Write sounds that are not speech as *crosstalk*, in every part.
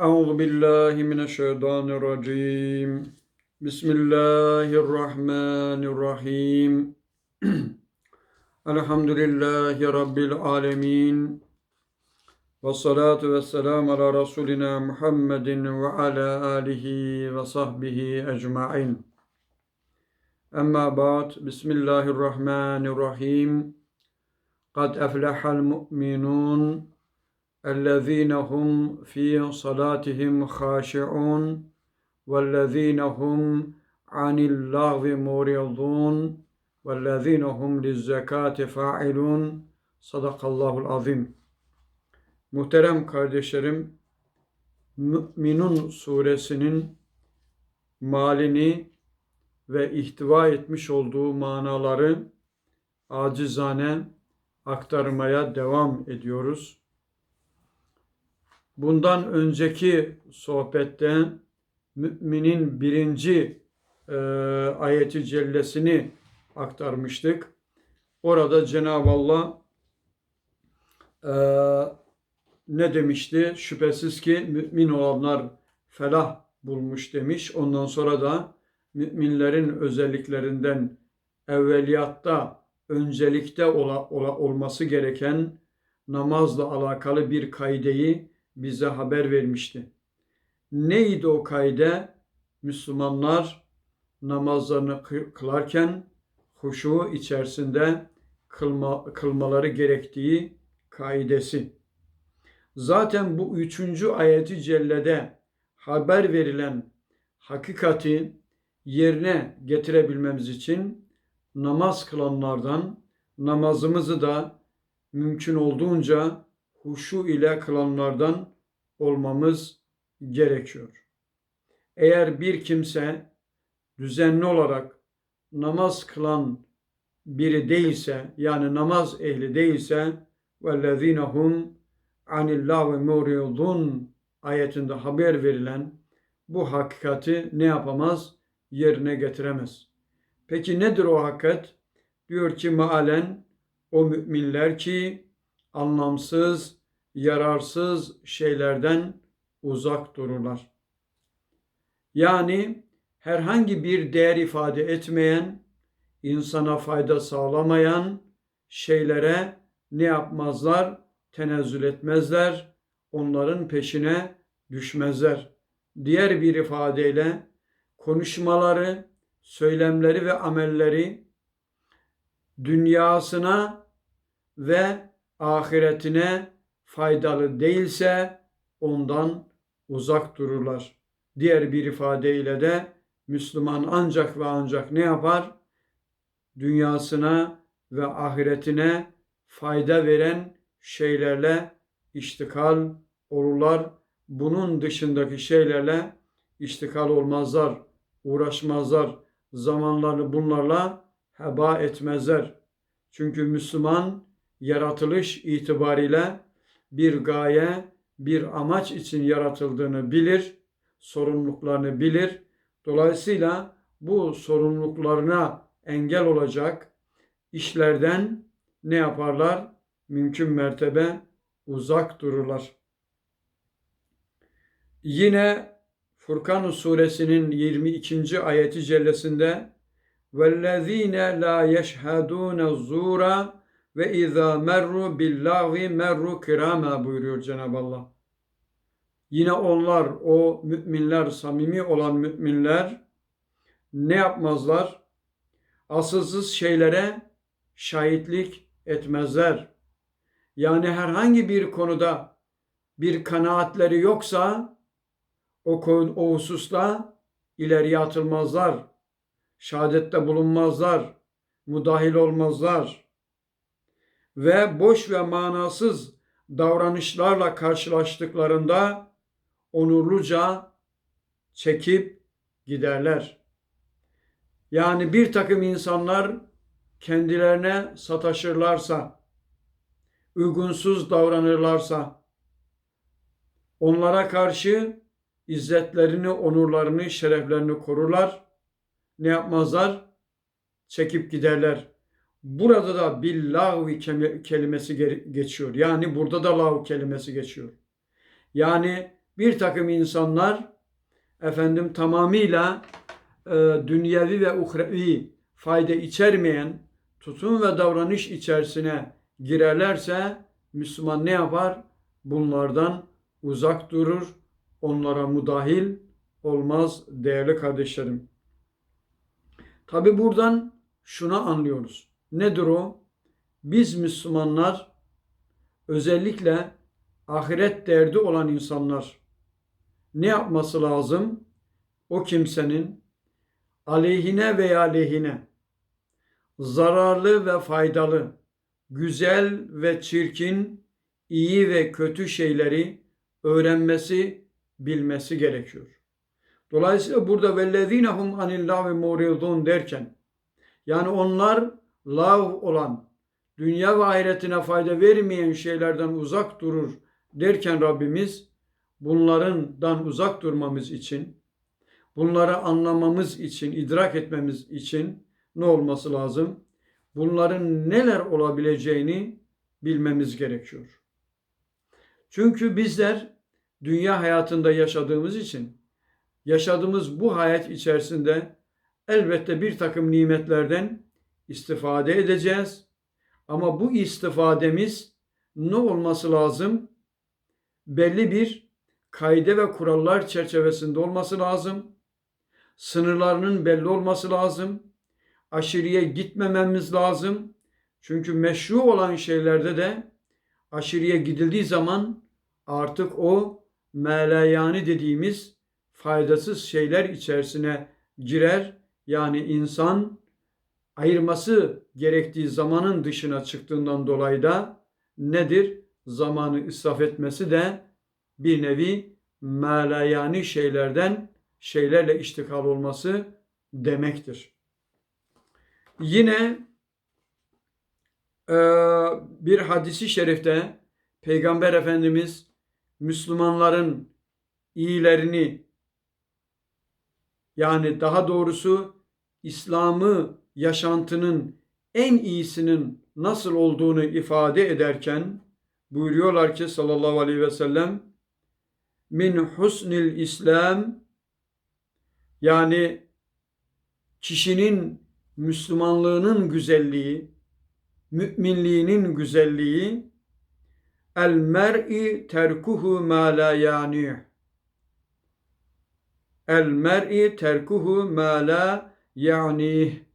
أعوذ بالله من الشيطان الرجيم. بسم الله الرحمن الرحيم. *clears throat* الحمد لله رب العالمين. والصلاة والسلام على رسولنا محمد وعلى آله وصحبه أجمعين. أما بعد بسم الله الرحمن الرحيم. قد أفلح المؤمنون الذين هم في صلاتهم خاشعون والذين هم عن اللغو معرضون والذين هم للزكاة فاعلون Sadakallahul azim. Muhterem kardeşlerim, Mü'minun suresinin malini ve ihtiva etmiş olduğu manaları acizane aktarmaya devam ediyoruz. Bundan önceki sohbette müminin birinci e, ayeti cellesini aktarmıştık. Orada Cenab-ı Allah e, ne demişti? Şüphesiz ki mümin olanlar felah bulmuş demiş. Ondan sonra da müminlerin özelliklerinden evveliyatta öncelikte ola, ola, olması gereken namazla alakalı bir kaideyi bize haber vermişti. Neydi o kaide? Müslümanlar namazlarını kılarken huşu içerisinde kılma, kılmaları gerektiği kaidesi. Zaten bu üçüncü ayeti cellede haber verilen hakikati yerine getirebilmemiz için namaz kılanlardan namazımızı da mümkün olduğunca huşu ile kılanlardan olmamız gerekiyor. Eğer bir kimse düzenli olarak namaz kılan biri değilse, yani namaz ehli değilse وَالَّذ۪ينَ هُمْ عَنِ اللّٰهِ مُورِيُضُونَ ayetinde haber verilen bu hakikati ne yapamaz? Yerine getiremez. Peki nedir o hakikat? Diyor ki maalen o müminler ki anlamsız, yararsız şeylerden uzak dururlar. Yani herhangi bir değer ifade etmeyen, insana fayda sağlamayan şeylere ne yapmazlar? Tenezzül etmezler, onların peşine düşmezler. Diğer bir ifadeyle konuşmaları, söylemleri ve amelleri dünyasına ve ahiretine faydalı değilse ondan uzak dururlar. Diğer bir ifadeyle de Müslüman ancak ve ancak ne yapar? Dünyasına ve ahiretine fayda veren şeylerle iştikal olurlar. Bunun dışındaki şeylerle iştikal olmazlar, uğraşmazlar. Zamanlarını bunlarla heba etmezler. Çünkü Müslüman yaratılış itibariyle bir gaye, bir amaç için yaratıldığını bilir, sorumluluklarını bilir. Dolayısıyla bu sorumluluklarına engel olacak işlerden ne yaparlar? Mümkün mertebe uzak dururlar. Yine Furkan suresinin 22. ayeti cellesinde وَالَّذ۪ينَ لَا يَشْهَدُونَ الزُّورَ ve izâ merru billahi merru kirama buyuruyor Cenab-ı Allah. Yine onlar o müminler, samimi olan müminler ne yapmazlar? Asılsız şeylere şahitlik etmezler. Yani herhangi bir konuda bir kanaatleri yoksa o, konu, o hususta ileriye atılmazlar. Şehadette bulunmazlar. Müdahil olmazlar ve boş ve manasız davranışlarla karşılaştıklarında onurluca çekip giderler. Yani bir takım insanlar kendilerine sataşırlarsa, uygunsuz davranırlarsa, onlara karşı izzetlerini, onurlarını, şereflerini korurlar. Ne yapmazlar? Çekip giderler. Burada da billahi kelimesi geçiyor. Yani burada da lav kelimesi geçiyor. Yani bir takım insanlar efendim tamamıyla e, dünyevi ve uhrevi fayda içermeyen tutum ve davranış içerisine girerlerse Müslüman ne yapar? Bunlardan uzak durur, onlara müdahil olmaz değerli kardeşlerim. Tabi buradan şunu anlıyoruz. Nedir o? Biz Müslümanlar özellikle ahiret derdi olan insanlar ne yapması lazım? O kimsenin aleyhine veya lehine zararlı ve faydalı, güzel ve çirkin, iyi ve kötü şeyleri öğrenmesi, bilmesi gerekiyor. Dolayısıyla burada vellezinehum anil lavi muridun derken yani onlar lav olan dünya ve ahiretine fayda vermeyen şeylerden uzak durur derken Rabbimiz bunlardan uzak durmamız için bunları anlamamız için, idrak etmemiz için ne olması lazım? Bunların neler olabileceğini bilmemiz gerekiyor. Çünkü bizler dünya hayatında yaşadığımız için yaşadığımız bu hayat içerisinde elbette bir takım nimetlerden istifade edeceğiz. Ama bu istifademiz ne olması lazım? Belli bir kaide ve kurallar çerçevesinde olması lazım. Sınırlarının belli olması lazım. Aşırıya gitmememiz lazım. Çünkü meşru olan şeylerde de aşırıya gidildiği zaman artık o melayani dediğimiz faydasız şeyler içerisine girer. Yani insan ayırması gerektiği zamanın dışına çıktığından dolayı da nedir? Zamanı israf etmesi de bir nevi melayani şeylerden şeylerle iştikal olması demektir. Yine e, bir hadisi şerifte Peygamber Efendimiz Müslümanların iyilerini yani daha doğrusu İslam'ı yaşantının en iyisinin nasıl olduğunu ifade ederken buyuruyorlar ki sallallahu aleyhi ve sellem min husnil İslam yani kişinin Müslümanlığının güzelliği, müminliğinin güzelliği el mer'i terkuhu ma la yani el mer'i terkuhu ma la yani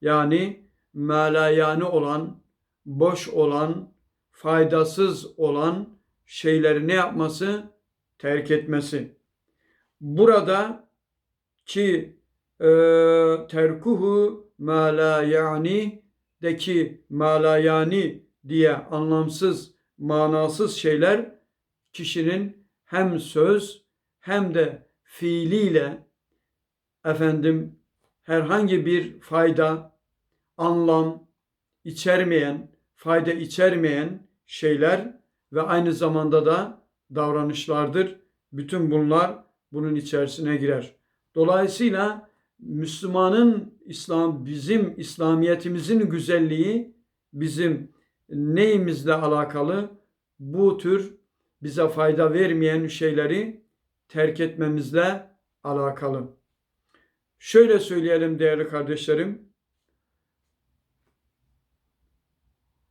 yani ma la yani olan boş olan faydasız olan şeyleri ne yapması? Terk etmesi. Burada ki e, terkuhu ma la yani deki ma la yani diye anlamsız manasız şeyler kişinin hem söz hem de fiiliyle efendim herhangi bir fayda, anlam içermeyen, fayda içermeyen şeyler ve aynı zamanda da davranışlardır. Bütün bunlar bunun içerisine girer. Dolayısıyla Müslümanın İslam bizim İslamiyetimizin güzelliği bizim neyimizle alakalı bu tür bize fayda vermeyen şeyleri terk etmemizle alakalı. Şöyle söyleyelim değerli kardeşlerim.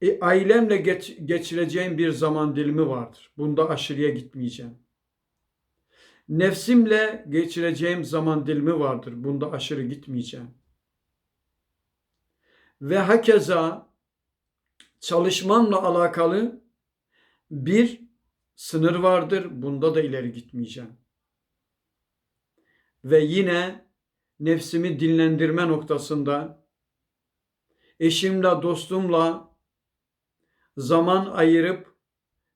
E, ailemle geç, geçireceğim bir zaman dilimi vardır. Bunda aşırıya gitmeyeceğim. Nefsimle geçireceğim zaman dilimi vardır. Bunda aşırı gitmeyeceğim. Ve hakeza çalışmamla alakalı bir sınır vardır. Bunda da ileri gitmeyeceğim. Ve yine nefsimi dinlendirme noktasında eşimle, dostumla zaman ayırıp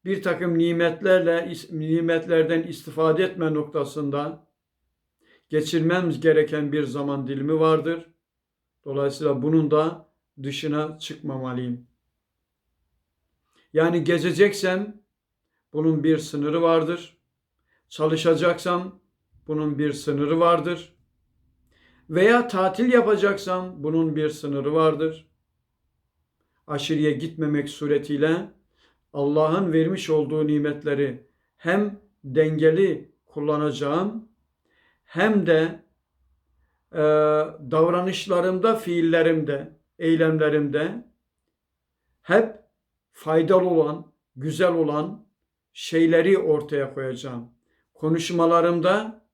bir takım nimetlerle nimetlerden istifade etme noktasında geçirmemiz gereken bir zaman dilimi vardır. Dolayısıyla bunun da dışına çıkmamalıyım. Yani gezeceksem bunun bir sınırı vardır. Çalışacaksam bunun bir sınırı vardır. Veya tatil yapacaksam bunun bir sınırı vardır. Aşırıya gitmemek suretiyle Allah'ın vermiş olduğu nimetleri hem dengeli kullanacağım hem de e, davranışlarımda, fiillerimde, eylemlerimde hep faydalı olan, güzel olan şeyleri ortaya koyacağım. Konuşmalarımda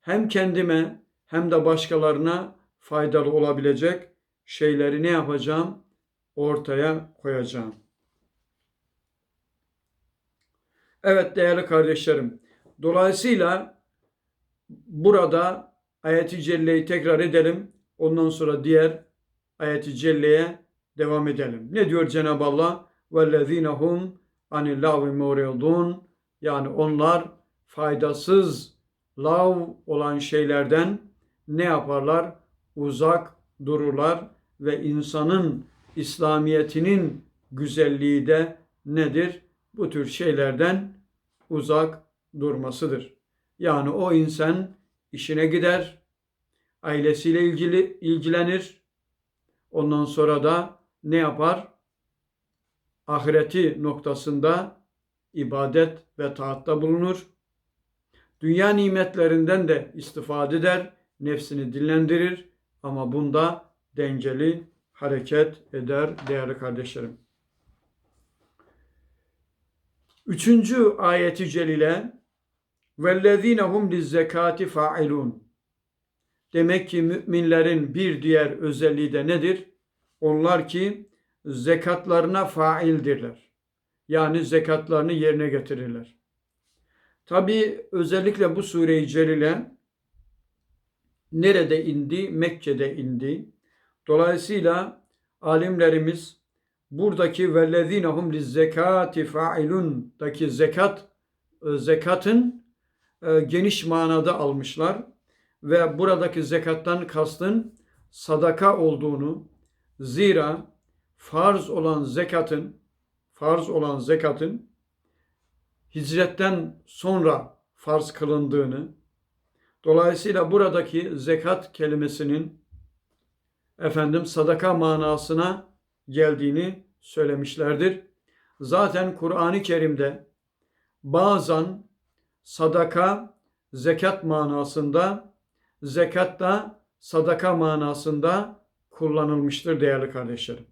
hem kendime hem de başkalarına faydalı olabilecek şeyleri ne yapacağım? Ortaya koyacağım. Evet değerli kardeşlerim. Dolayısıyla burada ayeti celleyi tekrar edelim. Ondan sonra diğer ayeti celleye devam edelim. Ne diyor Cenab-ı Allah? وَالَّذ۪ينَ هُمْ عَنِ اللّٰهِ مُورِضُونَ Yani onlar faydasız, lav olan şeylerden ne yaparlar? Uzak dururlar ve insanın İslamiyetinin güzelliği de nedir? Bu tür şeylerden uzak durmasıdır. Yani o insan işine gider, ailesiyle ilgili ilgilenir. Ondan sonra da ne yapar? Ahireti noktasında ibadet ve taatta bulunur. Dünya nimetlerinden de istifade eder, nefsini dinlendirir ama bunda dengeli hareket eder değerli kardeşlerim. Üçüncü ayeti celile وَالَّذ۪ينَ هُمْ لِزَّكَاتِ فَاِلُونَ Demek ki müminlerin bir diğer özelliği de nedir? Onlar ki zekatlarına faildirler. Yani zekatlarını yerine getirirler. Tabi özellikle bu sureyi celile nerede indi? Mekke'de indi. Dolayısıyla alimlerimiz buradaki vellezinehum lizzekati failundaki zekat e, zekatın e, geniş manada almışlar ve buradaki zekattan kastın sadaka olduğunu zira farz olan zekatın farz olan zekatın hicretten sonra farz kılındığını dolayısıyla buradaki zekat kelimesinin efendim sadaka manasına geldiğini söylemişlerdir. Zaten Kur'an-ı Kerim'de bazen sadaka zekat manasında, zekat da sadaka manasında kullanılmıştır değerli kardeşlerim.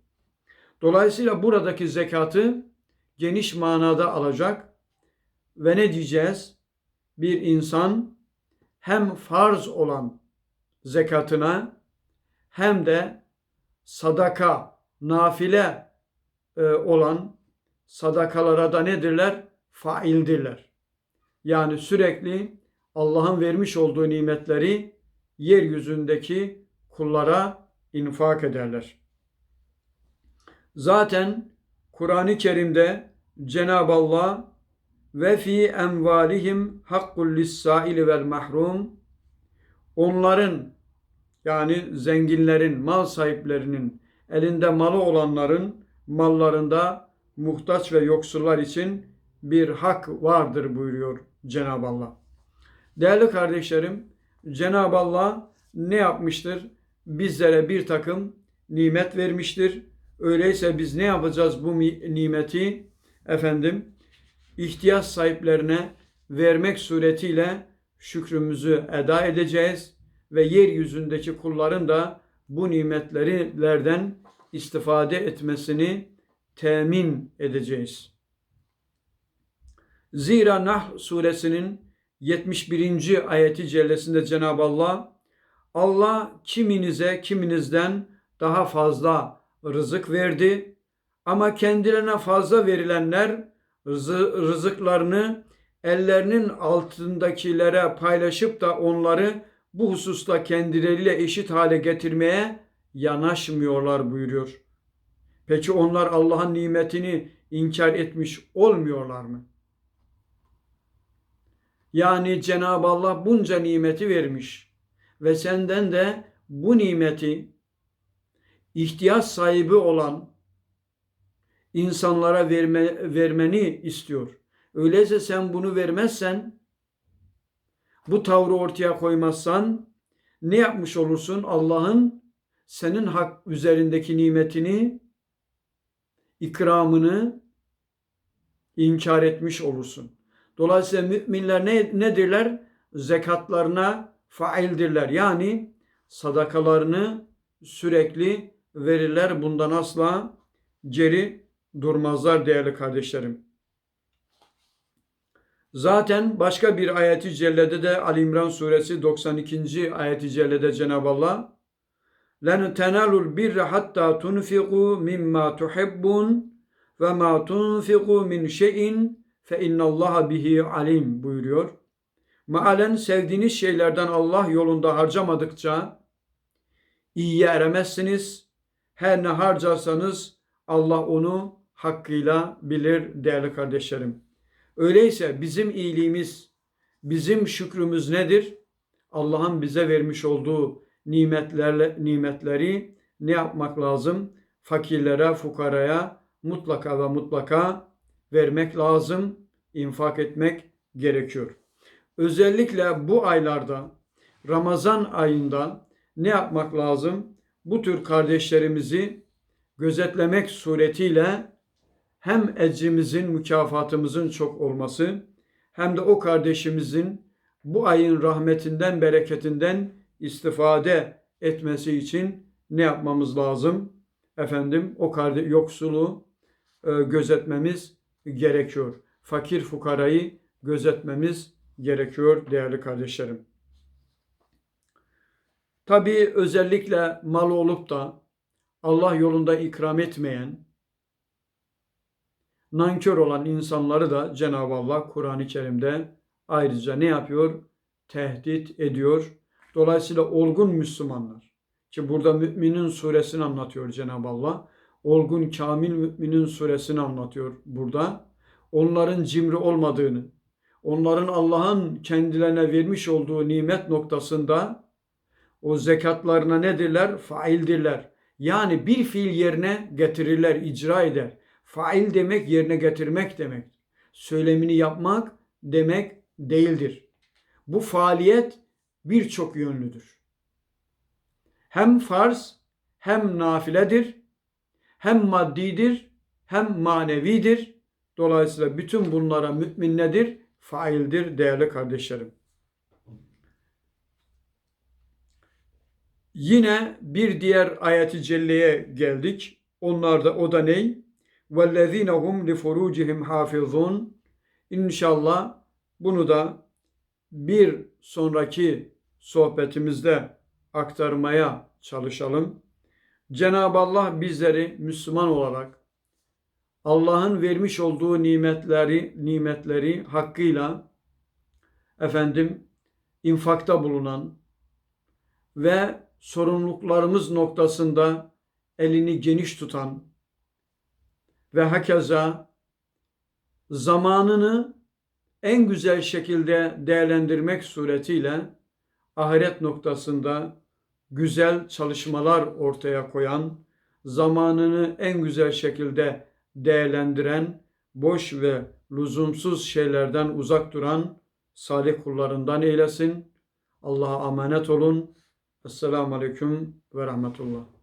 Dolayısıyla buradaki zekatı geniş manada alacak ve ne diyeceğiz? Bir insan hem farz olan zekatına hem de sadaka, nafile e, olan sadakalara da nedirler? Faildirler. Yani sürekli Allah'ın vermiş olduğu nimetleri yeryüzündeki kullara infak ederler. Zaten Kur'an-ı Kerim'de Cenab-ı Allah ve fi envalihim hakkul lis-saili vel mahrum onların yani zenginlerin, mal sahiplerinin, elinde malı olanların mallarında muhtaç ve yoksullar için bir hak vardır buyuruyor Cenab-ı Allah. Değerli kardeşlerim, Cenab-ı Allah ne yapmıştır? Bizlere bir takım nimet vermiştir. Öyleyse biz ne yapacağız bu nimeti? Efendim, ihtiyaç sahiplerine vermek suretiyle şükrümüzü eda edeceğiz ve yeryüzündeki kulların da bu nimetlerden istifade etmesini temin edeceğiz. Zira Nahl suresinin 71. ayeti cellesinde Cenab-ı Allah Allah kiminize kiminizden daha fazla rızık verdi ama kendilerine fazla verilenler rızıklarını ellerinin altındakilere paylaşıp da onları bu hususta kendileriyle eşit hale getirmeye yanaşmıyorlar buyuruyor. Peki onlar Allah'ın nimetini inkar etmiş olmuyorlar mı? Yani Cenab-ı Allah bunca nimeti vermiş ve senden de bu nimeti ihtiyaç sahibi olan insanlara verme, vermeni istiyor. Öyleyse sen bunu vermezsen, bu tavrı ortaya koymazsan ne yapmış olursun? Allah'ın senin hak üzerindeki nimetini, ikramını inkar etmiş olursun. Dolayısıyla müminler ne, nedirler? Zekatlarına faildirler. Yani sadakalarını sürekli verirler. Bundan asla geri durmazlar değerli kardeşlerim. Zaten başka bir ayeti cellede de Ali İmran suresi 92. ayeti cellede Cenab-ı Allah لَنْ تَنَالُوا الْبِرَّ حَتَّى تُنْفِقُوا مِمَّا تُحِبُّونَ وَمَا تُنْفِقُوا مِنْ شَيْءٍ فَاِنَّ اللّٰهَ بِهِ alim buyuruyor. Mealen sevdiğiniz şeylerden Allah yolunda harcamadıkça iyiye eremezsiniz. Her ne harcarsanız Allah onu hakkıyla bilir değerli kardeşlerim. Öyleyse bizim iyiliğimiz, bizim şükrümüz nedir? Allah'ın bize vermiş olduğu nimetlerle nimetleri ne yapmak lazım? Fakirlere, fukaraya mutlaka ve mutlaka vermek lazım, infak etmek gerekiyor. Özellikle bu aylarda Ramazan ayında ne yapmak lazım? Bu tür kardeşlerimizi gözetlemek suretiyle hem ecrimizin, mükafatımızın çok olması hem de o kardeşimizin bu ayın rahmetinden, bereketinden istifade etmesi için ne yapmamız lazım? Efendim o kardeş yoksulu e, gözetmemiz gerekiyor. Fakir fukarayı gözetmemiz gerekiyor değerli kardeşlerim. Tabii özellikle mal olup da Allah yolunda ikram etmeyen, nankör olan insanları da Cenab-ı Allah Kur'an-ı Kerim'de ayrıca ne yapıyor? Tehdit ediyor. Dolayısıyla olgun Müslümanlar ki burada müminin suresini anlatıyor Cenab-ı Allah. Olgun kamil müminin suresini anlatıyor burada. Onların cimri olmadığını, onların Allah'ın kendilerine vermiş olduğu nimet noktasında o zekatlarına nedirler? Faildirler. Yani bir fiil yerine getirirler, icra eder. Fail demek yerine getirmek demek. Söylemini yapmak demek değildir. Bu faaliyet birçok yönlüdür. Hem farz hem nafiledir, hem maddidir hem manevidir. Dolayısıyla bütün bunlara mümin nedir? Faildir değerli kardeşlerim. Yine bir diğer ayeti celleye geldik. Onlar da o da ney? وَالَّذ۪ينَ هُمْ لِفُرُوجِهِمْ حَافِظُونَ İnşallah bunu da bir sonraki sohbetimizde aktarmaya çalışalım. Cenab-ı Allah bizleri Müslüman olarak Allah'ın vermiş olduğu nimetleri nimetleri hakkıyla efendim infakta bulunan ve sorumluluklarımız noktasında elini geniş tutan ve hakeza zamanını en güzel şekilde değerlendirmek suretiyle ahiret noktasında güzel çalışmalar ortaya koyan, zamanını en güzel şekilde değerlendiren, boş ve lüzumsuz şeylerden uzak duran salih kullarından eylesin. Allah'a emanet olun. Esselamu Aleyküm ve Rahmetullah.